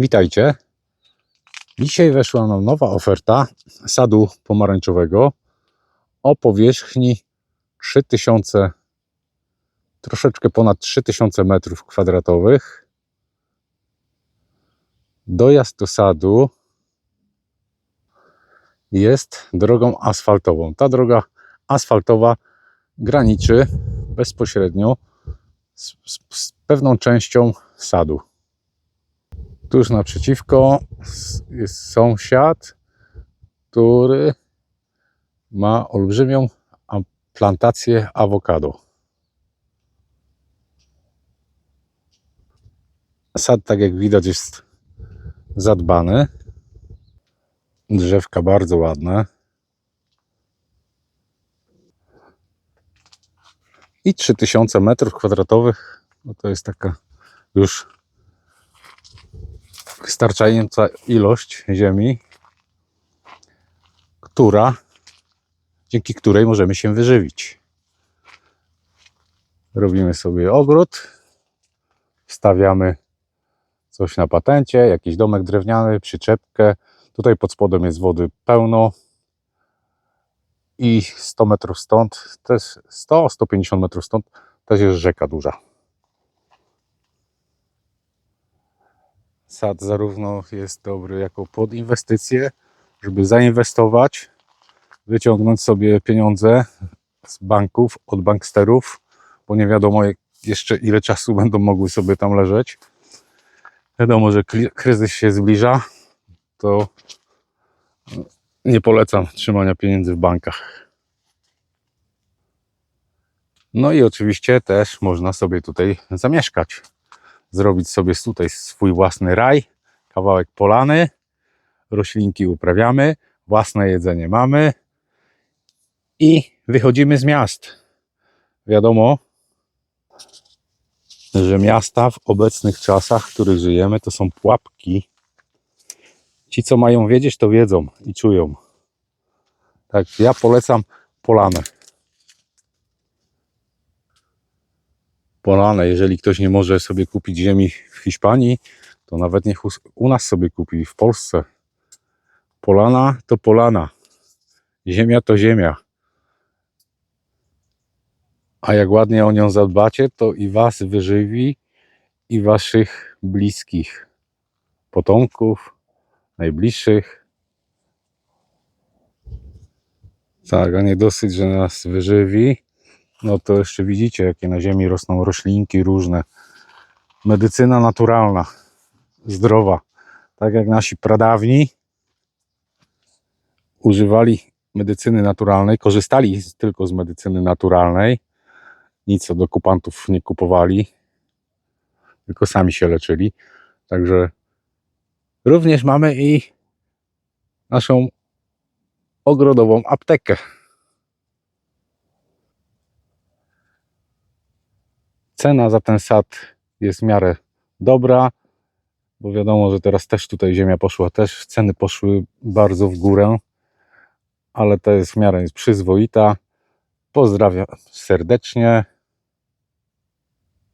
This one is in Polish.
Witajcie. Dzisiaj weszła nam nowa oferta sadu pomarańczowego o powierzchni 3000, troszeczkę ponad 3000 metrów kwadratowych. Dojazd do sadu jest drogą asfaltową. Ta droga asfaltowa graniczy bezpośrednio z, z, z pewną częścią sadu. Tuż naprzeciwko jest sąsiad, który ma olbrzymią plantację awokado. Sad, tak jak widać, jest zadbany. Drzewka bardzo ładne. I 3000 metrów kwadratowych, no to jest taka już wystarczająca ilość ziemi, która, dzięki której możemy się wyżywić. Robimy sobie ogród, wstawiamy coś na patencie, jakiś domek drewniany, przyczepkę. Tutaj pod spodem jest wody pełno i 100 metrów stąd, też 100-150 metrów stąd też jest rzeka duża. Sad zarówno jest dobry jako pod inwestycje, żeby zainwestować, wyciągnąć sobie pieniądze z banków, od banksterów, bo nie wiadomo jeszcze ile czasu będą mogły sobie tam leżeć. Wiadomo, że kryzys się zbliża, to nie polecam trzymania pieniędzy w bankach. No i oczywiście też można sobie tutaj zamieszkać zrobić sobie tutaj swój własny raj, kawałek polany, roślinki uprawiamy, własne jedzenie mamy i wychodzimy z miast. Wiadomo, że miasta w obecnych czasach, w których żyjemy, to są pułapki. Ci, co mają wiedzieć, to wiedzą i czują. Tak, ja polecam polanę. Polanę, jeżeli ktoś nie może sobie kupić ziemi w Hiszpanii, to nawet niech u nas sobie kupi w Polsce. Polana to polana. Ziemia to ziemia. A jak ładnie o nią zadbacie, to i was wyżywi, i waszych bliskich, potomków, najbliższych. Tak, a nie dosyć, że nas wyżywi, no to jeszcze widzicie, jakie na ziemi rosną roślinki różne. Medycyna naturalna, zdrowa. Tak jak nasi pradawni używali medycyny naturalnej, korzystali tylko z medycyny naturalnej, nic od okupantów nie kupowali, tylko sami się leczyli. Także również mamy i naszą ogrodową aptekę. Cena za ten sad jest w miarę dobra, bo wiadomo, że teraz też tutaj ziemia poszła, też ceny poszły bardzo w górę, ale to jest w miarę jest przyzwoita. Pozdrawiam serdecznie.